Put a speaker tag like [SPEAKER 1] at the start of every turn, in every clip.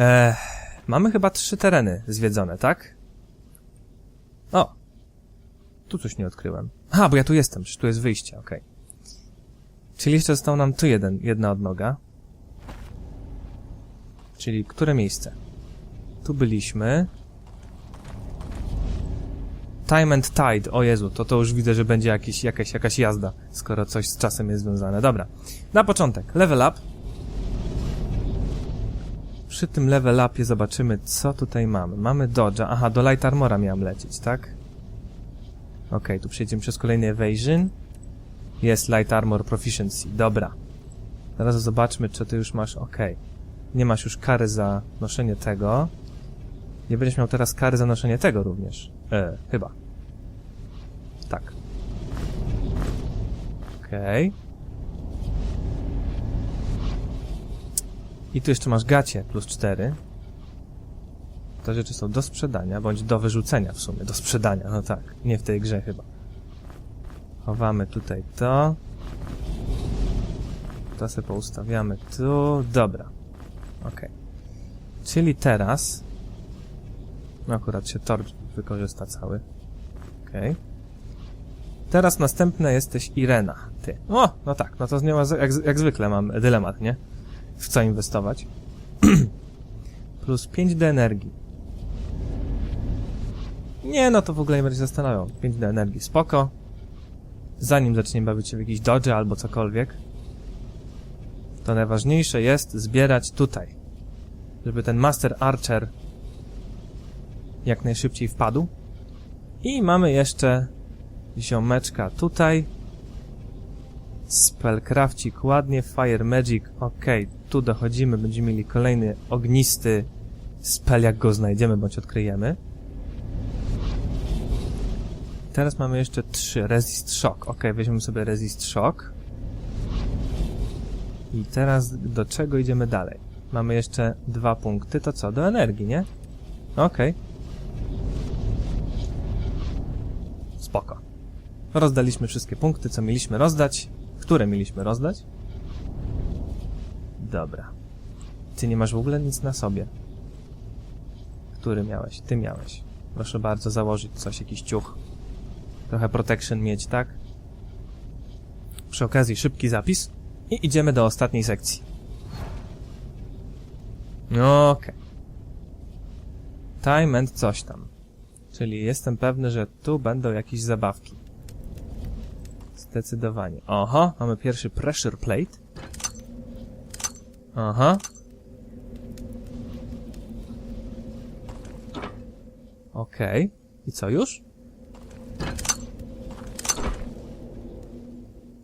[SPEAKER 1] Eee, mamy chyba trzy tereny zwiedzone, tak? O! Tu coś nie odkryłem. A, bo ja tu jestem, tu jest wyjście, okej. Czyli jeszcze został nam tu jeden, jedna odnoga. Czyli które miejsce? Tu byliśmy. Time and Tide, o Jezu, to to już widzę, że będzie jakiś, jakaś, jakaś jazda, skoro coś z czasem jest związane. Dobra, na początek, level up. Przy tym level upie zobaczymy, co tutaj mamy. Mamy Dodge'a, aha, do Light Armora miałem lecieć, tak? Okej, tu przejdziemy przez kolejny Evasion. Jest Light Armor Proficiency, dobra. Teraz zobaczmy, czy ty już masz, okej. Nie masz już kary za noszenie tego. Nie będziesz miał teraz kary za noszenie tego również. E, chyba. Tak. Okej. I tu jeszcze masz gacie plus 4. Te rzeczy są do sprzedania, bądź do wyrzucenia w sumie. Do sprzedania, no tak. Nie w tej grze chyba. Chowamy tutaj to. To sobie poustawiamy tu. Dobra. Okej. Czyli teraz... No akurat się torch wykorzysta cały. Okej. Teraz następne jesteś Irena. Ty. O, no tak. No to z nią jak, jak zwykle mam dylemat, nie? W co inwestować. Plus 5 do energii. Nie, no to w ogóle nie będzie się zastanawiał. 5 do energii, spoko. Zanim zaczniemy bawić się w jakiś dodge albo cokolwiek, to najważniejsze jest zbierać tutaj. Żeby ten Master Archer jak najszybciej wpadł. I mamy jeszcze ziomeczka tutaj. Spellcrafcik ładnie, Fire Magic, ok, tu dochodzimy, będziemy mieli kolejny ognisty spell, jak go znajdziemy, bądź odkryjemy. Teraz mamy jeszcze trzy, Resist Shock, ok, weźmiemy sobie Resist Shock. I teraz do czego idziemy dalej? Mamy jeszcze dwa punkty, to co? Do energii, nie? Okej. Spoko. Rozdaliśmy wszystkie punkty, co mieliśmy rozdać. Które mieliśmy rozdać? Dobra. Ty nie masz w ogóle nic na sobie. Który miałeś? Ty miałeś. Proszę bardzo założyć coś, jakiś ciuch. Trochę protection mieć, tak? Przy okazji szybki zapis. I idziemy do ostatniej sekcji. No, Okej. Time and coś tam. Czyli jestem pewny, że tu będą jakieś zabawki. Zdecydowanie. Oho, mamy pierwszy pressure plate. Aha. Okej. Okay. I co już?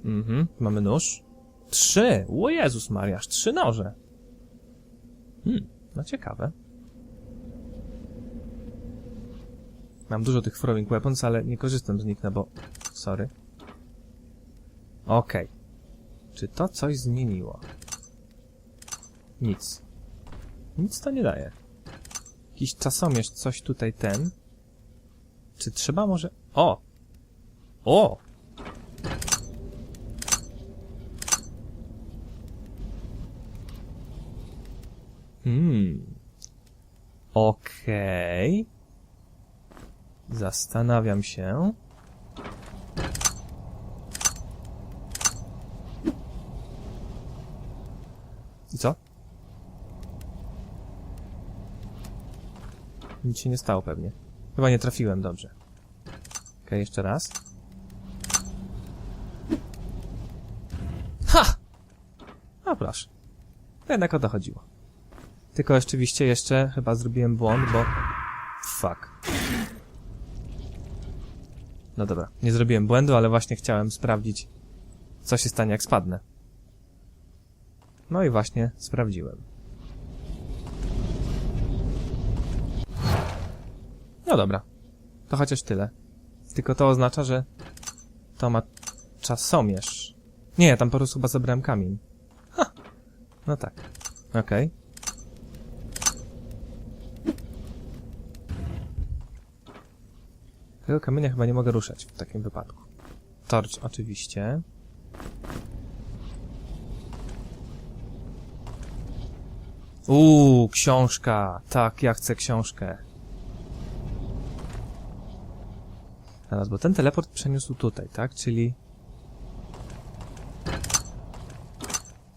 [SPEAKER 1] Mhm, mamy nóż. Trzy! O Jezus Mariasz, trzy noże. Hmm, no ciekawe. Mam dużo tych throwing weapons, ale nie korzystam z nich, no bo... Sorry. Okej. Okay. Czy to coś zmieniło? Nic. Nic to nie daje. Jakiś czasomierz coś tutaj ten. Czy trzeba może... O! O! Hmm. Okej. Okay. Zastanawiam się. I co? Nic się nie stało pewnie. Chyba nie trafiłem dobrze. Ok, jeszcze raz. Ha! A proszę. Jednak o to chodziło. Tylko rzeczywiście jeszcze chyba zrobiłem błąd, bo... Fuck. No dobra, nie zrobiłem błędu, ale właśnie chciałem sprawdzić, co się stanie jak spadnę. No i właśnie sprawdziłem. No dobra, to chociaż tyle. Tylko to oznacza, że to ma czasomierz. Nie, tam po prostu chyba zabrałem kamień. Ha! No tak. Okej. Okay. Tego kamienia chyba nie mogę ruszać w takim wypadku. Torch oczywiście. Uuu, książka. Tak, ja chcę książkę. Teraz, bo ten teleport przeniósł tutaj, tak? Czyli...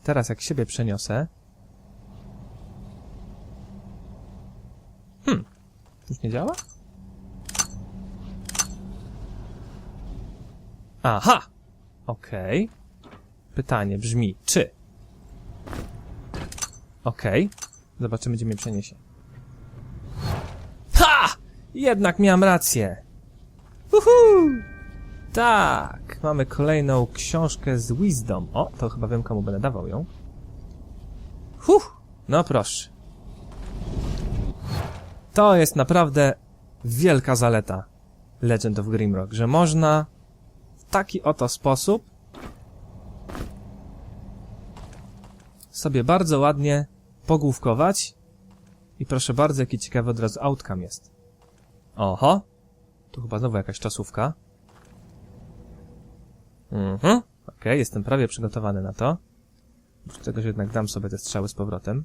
[SPEAKER 1] Teraz jak siebie przeniosę... Hmm. Już nie działa? Aha! Okej. Pytanie brzmi, czy... Okej. Zobaczymy, gdzie mnie przeniesie. Ha! Jednak miałem rację. Uhu! Tak, mamy kolejną książkę z Wisdom. O, to chyba wiem, komu będę dawał ją. Huh! No proszę. To jest naprawdę wielka zaleta Legend of Grimrock, że można w taki oto sposób sobie bardzo ładnie pogłówkować i proszę bardzo, jaki ciekawy od razu outcome jest. Oho! Tu chyba znowu jakaś czasówka. Mhm. Okej, jestem prawie przygotowany na to. Oprócz tego, że jednak dam sobie te strzały z powrotem.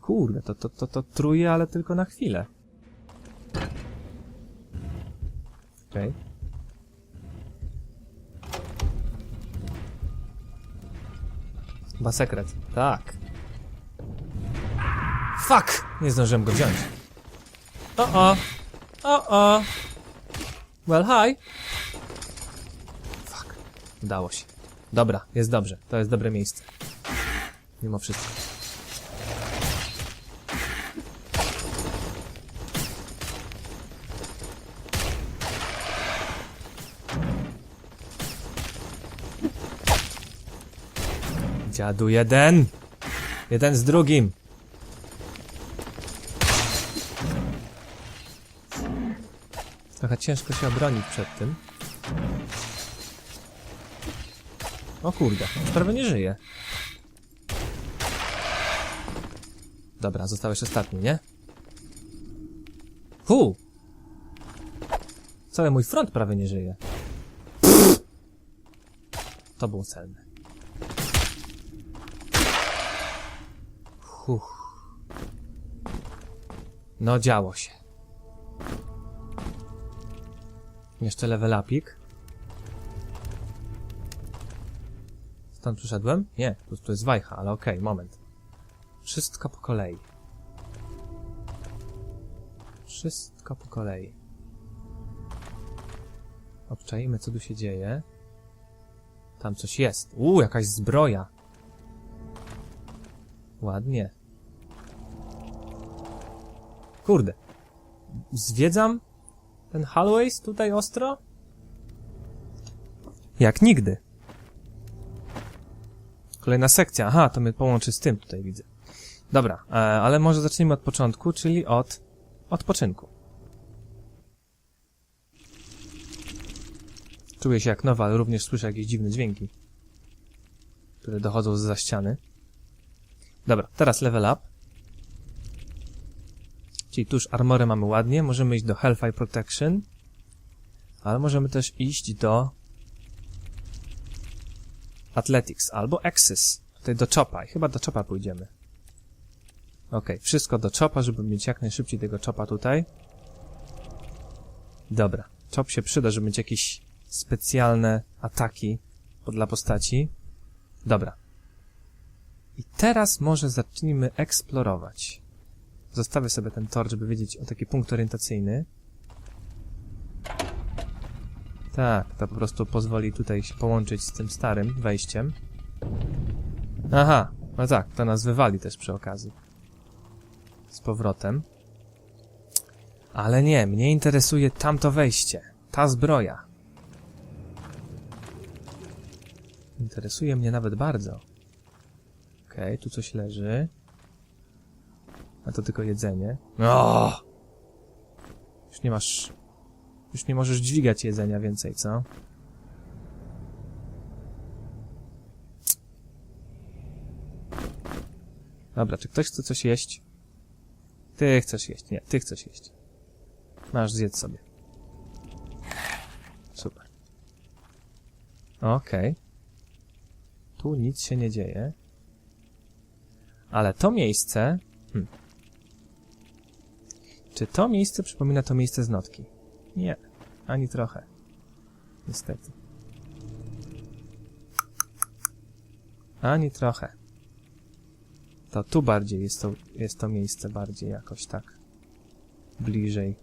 [SPEAKER 1] Kurde, to, to, to, to truje, ale tylko na chwilę. Okej. Chyba sekret. Tak. Fuck! Nie zdążyłem go wziąć. O-o! O-o! Well, hi! Fuck. Udało się. Dobra, jest dobrze. To jest dobre miejsce. Mimo wszystko. Dziadu jeden! Jeden z drugim! Trochę ciężko się obronić przed tym. O kurde, już prawie nie żyje. Dobra, zostałeś ostatni, nie? Hu! Cały mój front prawie nie żyje. To było celne. Huch. No działo się. Jeszcze level upik. Stąd przyszedłem? Nie, tu, tu jest wajcha, ale okej, moment. Wszystko po kolei. Wszystko po kolei. Obczajmy, co tu się dzieje. Tam coś jest. Uuu, jakaś zbroja. Ładnie. Kurde. Zwiedzam ten Hallways tutaj ostro? Jak nigdy. Kolejna sekcja. Aha, to mnie połączy z tym tutaj widzę. Dobra, e, ale może zacznijmy od początku, czyli od odpoczynku. Czuję się jak nowa, ale również słyszę jakieś dziwne dźwięki, które dochodzą za ściany. Dobra, teraz level up. Czyli tuż armorę mamy ładnie, możemy iść do Hellfire Protection, ale możemy też iść do Athletics albo Axis. Tutaj do Chopa i chyba do Chopa pójdziemy. Ok, wszystko do Chopa, żeby mieć jak najszybciej tego Chopa tutaj. Dobra, Chop się przyda, żeby mieć jakieś specjalne ataki dla postaci. Dobra. I teraz może zacznijmy eksplorować. Zostawię sobie ten tor, żeby wiedzieć o taki punkt orientacyjny. Tak, to po prostu pozwoli tutaj się połączyć z tym starym wejściem. Aha, no tak, to nas wywali też przy okazji. Z powrotem. Ale nie, mnie interesuje tamto wejście. Ta zbroja. Interesuje mnie nawet bardzo. Okej, okay, tu coś leży. A to tylko jedzenie. O! Już nie masz... Już nie możesz dźwigać jedzenia więcej, co? Dobra, czy ktoś chce coś jeść? Ty chcesz jeść. Nie, ty chcesz jeść. Masz, zjedz sobie. Super. Okej. Okay. Tu nic się nie dzieje. Ale to miejsce Hmm. Czy to miejsce przypomina to miejsce z notki? Nie, ani trochę. Niestety. Ani trochę. To tu bardziej jest to, jest to miejsce bardziej jakoś tak. Bliżej.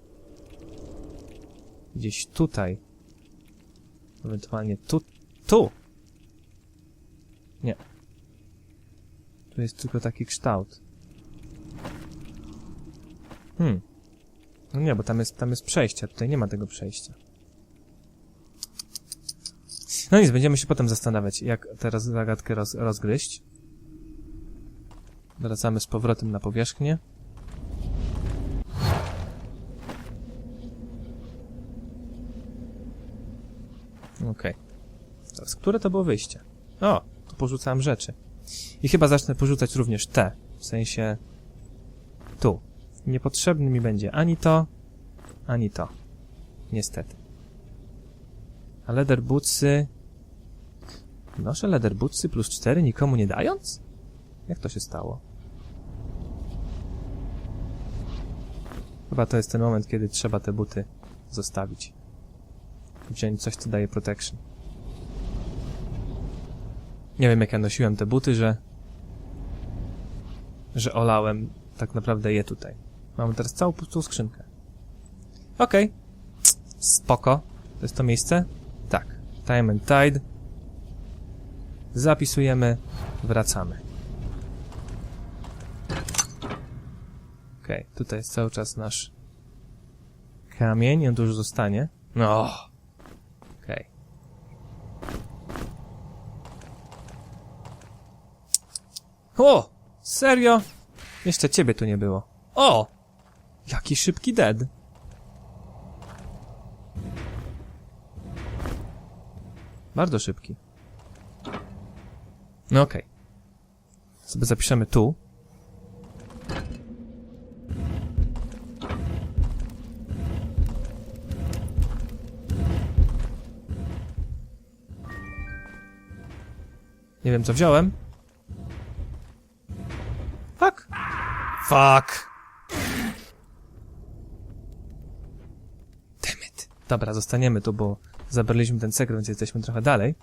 [SPEAKER 1] Gdzieś tutaj. Ewentualnie tu. Tu! Nie. Tu jest tylko taki kształt. Hmm. No nie, bo tam jest, tam jest przejście, tutaj nie ma tego przejścia. No nic, będziemy się potem zastanawiać, jak teraz zagadkę roz, rozgryźć. Wracamy z powrotem na powierzchnię. Okej. Teraz, które to było wyjście? O, tu porzucałem rzeczy. I chyba zacznę porzucać również te. W sensie... Tu. Niepotrzebny mi będzie ani to, ani to. Niestety. A leather bootsy... Noszę leather bootsy plus 4 nikomu nie dając? Jak to się stało? Chyba to jest ten moment, kiedy trzeba te buty zostawić. Wziąć coś, co daje protection. Nie wiem, jak ja nosiłem te buty, że... że olałem tak naprawdę je tutaj. Mamy teraz całą pustą skrzynkę. Okej. Spoko. To jest to miejsce? Tak. Time and Tide. Zapisujemy. Wracamy. Okej, tutaj jest cały czas nasz kamień, on tu już zostanie. No. Okej. O! Serio? Jeszcze ciebie tu nie było. O! Jaki szybki dead. Bardzo szybki. No okej. Sobie zapiszemy tu. Nie wiem, co wziąłem. Fuck. Fuck. Dobra, zostaniemy tu, bo zabraliśmy ten sekret, więc jesteśmy trochę dalej.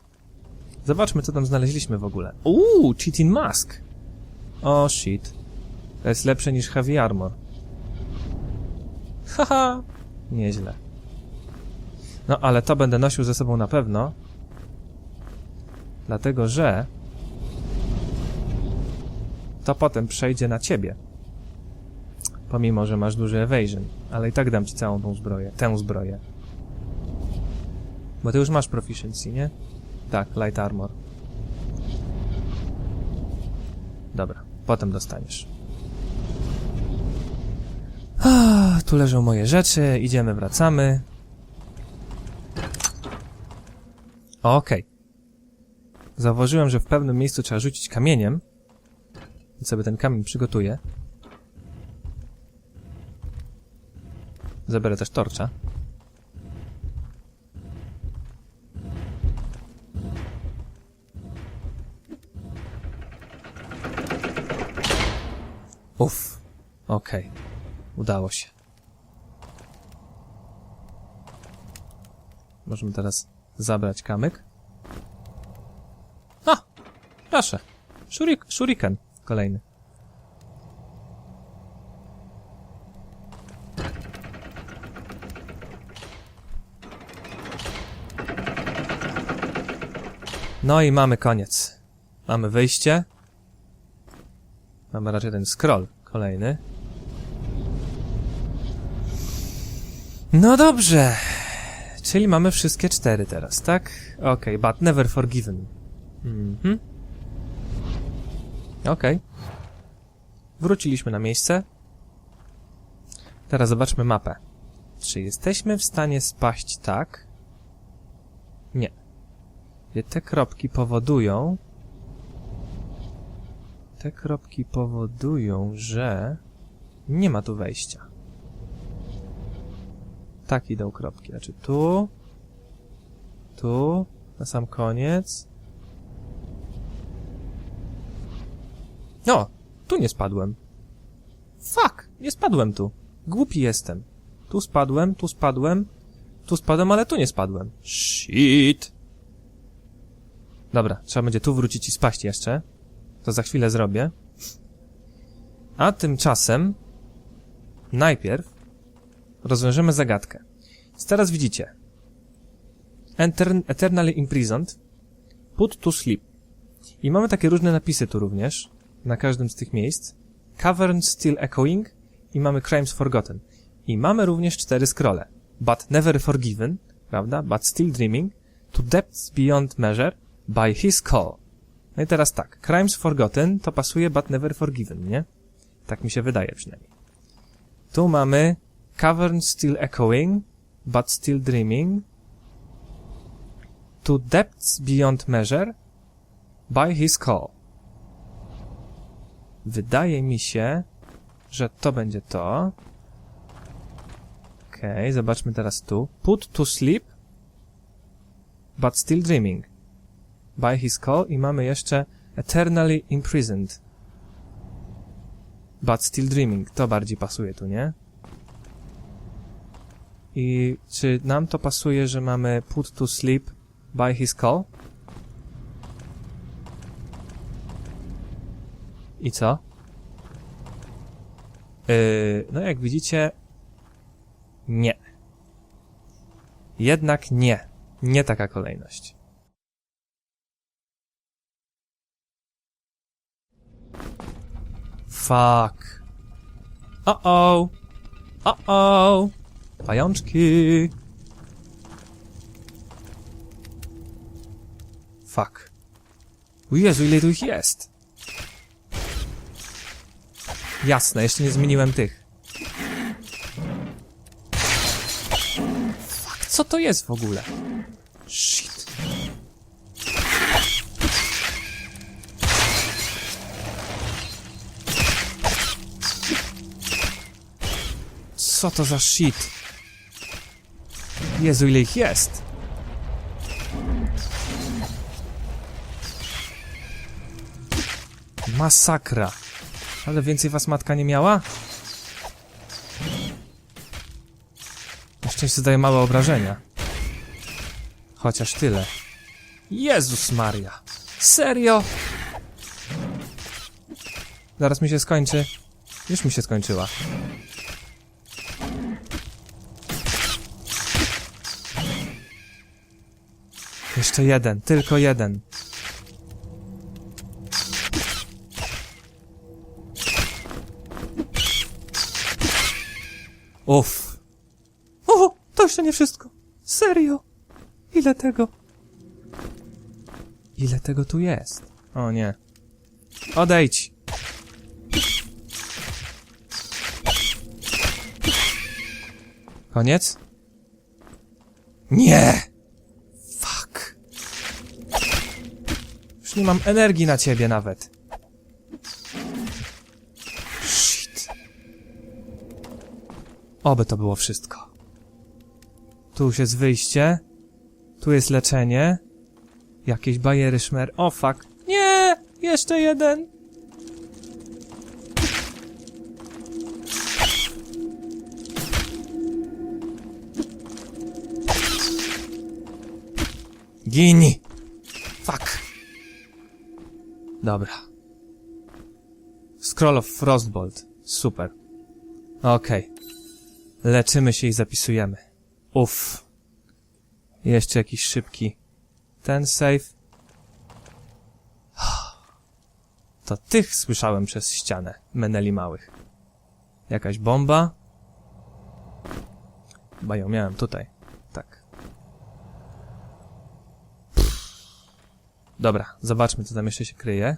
[SPEAKER 1] Zobaczmy, co tam znaleźliśmy w ogóle. Uuu, cheating mask. O, shit. To jest lepsze niż heavy armor. Haha. Nieźle. No, ale to będę nosił ze sobą na pewno. Dlatego, że to potem przejdzie na ciebie. Pomimo, że masz duży evasion, ale i tak dam ci całą tą zbroję, tę zbroję. Bo ty już masz proficiency, nie? Tak, light armor. Dobra, potem dostaniesz. Ah, tu leżą moje rzeczy, idziemy, wracamy. Okej. Zauważyłem, że w pewnym miejscu trzeba rzucić kamieniem. Więc sobie ten kamień przygotuję. Zabiorę też torcza. Okej. Udało się. Możemy teraz zabrać kamyk. A! Proszę. Shurik shuriken. Kolejny. No i mamy koniec. Mamy wyjście. Mamy raczej ten scroll kolejny. No dobrze. Czyli mamy wszystkie cztery teraz, tak? Okej, okay, but never forgiven. Mhm. Okej. Okay. Wróciliśmy na miejsce. Teraz zobaczmy mapę. Czy jesteśmy w stanie spaść tak? Nie. Te kropki powodują... Te kropki powodują, że... Nie ma tu wejścia. Tak idą kropki. Znaczy tu... Tu... Na sam koniec... No, tu nie spadłem. Fuck! Nie spadłem tu. Głupi jestem. Tu spadłem, tu spadłem, tu spadłem, ale tu nie spadłem. Shit! Dobra, trzeba będzie tu wrócić i spaść jeszcze. To za chwilę zrobię. A tymczasem najpierw rozwiążemy zagadkę. Więc teraz widzicie. Enter, eternally imprisoned. Put to sleep. I mamy takie różne napisy tu również, na każdym z tych miejsc. Cavern still echoing i mamy Crimes forgotten. I mamy również cztery scrolle. But never forgiven, prawda? But still dreaming. To depths beyond measure by his call. No i teraz tak. Crimes forgotten to pasuje but never forgiven, nie? Tak mi się wydaje przynajmniej. Tu mamy Cavern still echoing, but still dreaming. To depths beyond measure by his call. Wydaje mi się, że to będzie to. Okej, okay, zobaczmy teraz tu. Put to sleep, but still dreaming. By his call i mamy jeszcze eternally imprisoned. But still dreaming. To bardziej pasuje tu, nie? I czy nam to pasuje, że mamy put to sleep by his call? I co? Yy, no jak widzicie, nie. Jednak nie. Nie taka kolejność. Fuck. Uh-oh. Uh-oh. Pajączki. Fuck. O Jezu, ile tu ich jest. Jasne, jeszcze nie zmieniłem tych. Fuck, co to jest w ogóle? Shit. Co to za shit? Jezu, ile ich jest? Masakra. Ale więcej was matka nie miała? Na szczęście zadaje małe obrażenia. Chociaż tyle. Jezus Maria. Serio? Zaraz mi się skończy. Już mi się skończyła. Jeszcze jeden, tylko jeden. Uff. O, to jeszcze nie wszystko. Serio? Ile tego? Ile tego tu jest? O nie. Odejdź. Koniec? Nie! Fuck. Już nie mam energii na ciebie nawet. Shit. Oby to było wszystko. Tu już jest wyjście. Tu jest leczenie. Jakieś bajery szmer. O fuck. Nie! Jeszcze jeden! Gini! Dobra. Scroll of Frostbolt. Super. Okej. Okay. Leczymy się i zapisujemy. Uff. Jeszcze jakiś szybki. Ten save. To tych słyszałem przez ścianę. Meneli małych. Jakaś bomba. Chyba ją miałem tutaj. Tak. Dobra, zobaczmy co tam jeszcze się kryje.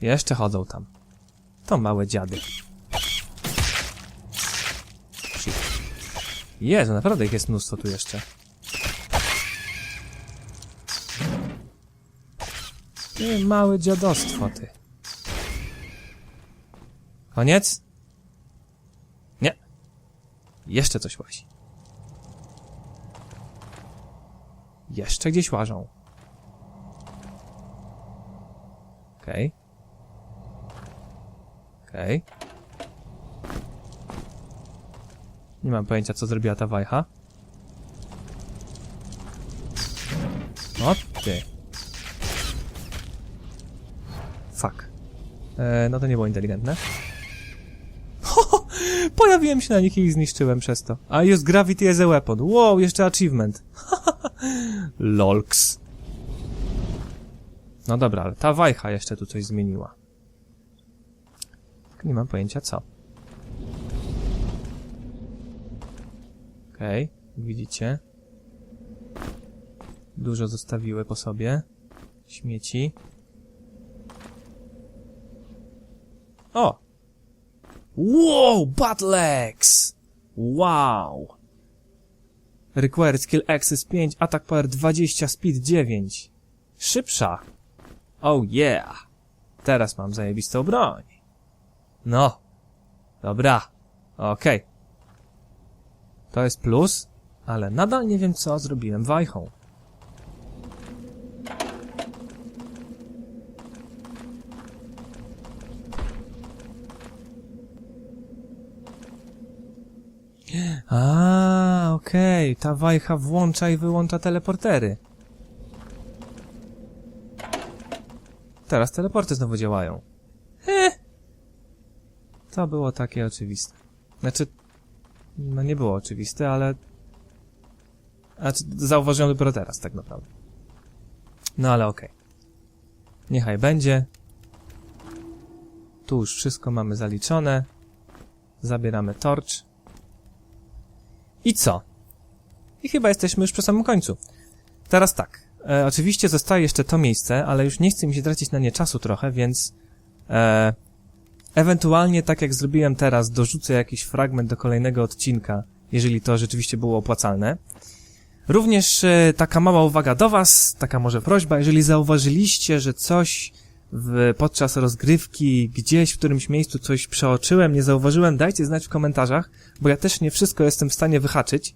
[SPEAKER 1] Jeszcze chodzą tam. To małe dziady. Jezu, naprawdę ich jest mnóstwo tu jeszcze. Ty małe dziadostwo, ty. Koniec? Nie. Jeszcze coś łazi. Jeszcze gdzieś łażą. Okej. Okay. Okej. Nie mam pojęcia, co zrobiła ta wajcha. O ty. Fuck. E, no to nie było inteligentne. Ho, pojawiłem się na nich i ich zniszczyłem przez to. A use gravity as a weapon. Wow, jeszcze achievement. Lolks. No dobra, ale ta wajcha jeszcze tu coś zmieniła. Tylko Nie mam pojęcia co. Okej, widzicie. Dużo zostawiły po sobie. Śmieci. O! Wow! Battle Axe! Wow! Required skill access 5, attack power 20, speed 9. Szybsza. Oh yeah! Teraz mam zajebistą broń. No. Dobra. Okej. To jest plus, ale nadal nie wiem co zrobiłem wajchą. A, okej, ta wajcha włącza i wyłącza teleportery. Teraz teleporty znowu działają. Eh. To było takie oczywiste. Znaczy, no nie było oczywiste, ale... Znaczy, zauważyłem dopiero teraz, tak naprawdę. No ale okej. Niechaj będzie. Tu już wszystko mamy zaliczone. Zabieramy torcz. I co? I chyba jesteśmy już przy samym końcu. Teraz tak. E, oczywiście zostaje jeszcze to miejsce, ale już nie chcę mi się tracić na nie czasu trochę, więc e, ewentualnie, tak jak zrobiłem teraz, dorzucę jakiś fragment do kolejnego odcinka, jeżeli to rzeczywiście było opłacalne. Również e, taka mała uwaga do Was, taka może prośba, jeżeli zauważyliście, że coś w, podczas rozgrywki gdzieś w którymś miejscu coś przeoczyłem, nie zauważyłem, dajcie znać w komentarzach, bo ja też nie wszystko jestem w stanie wyhaczyć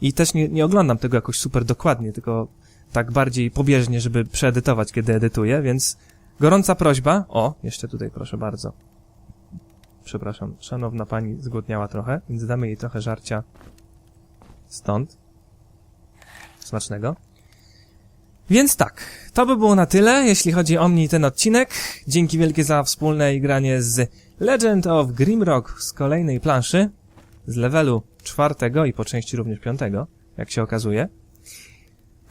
[SPEAKER 1] i też nie, nie oglądam tego jakoś super dokładnie, tylko tak bardziej pobieżnie, żeby przeedytować, kiedy edytuję, więc gorąca prośba, o, jeszcze tutaj proszę bardzo. Przepraszam, szanowna pani zgłodniała trochę, więc damy jej trochę żarcia stąd. Smacznego. Więc tak, to by było na tyle, jeśli chodzi o mnie i ten odcinek. Dzięki wielkie za wspólne granie z Legend of Grimrock z kolejnej planszy, z levelu czwartego i po części również piątego, jak się okazuje.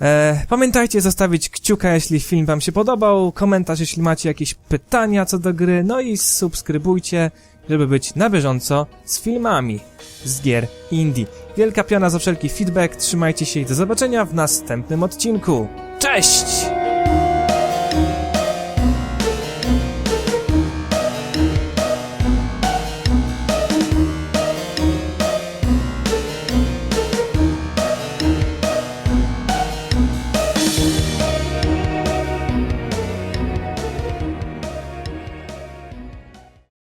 [SPEAKER 1] E, pamiętajcie zostawić kciuka, jeśli film wam się podobał, komentarz, jeśli macie jakieś pytania co do gry, no i subskrybujcie, żeby być na bieżąco z filmami z gier indie. Wielka piana za wszelki feedback, trzymajcie się i do zobaczenia w następnym odcinku. Cześć!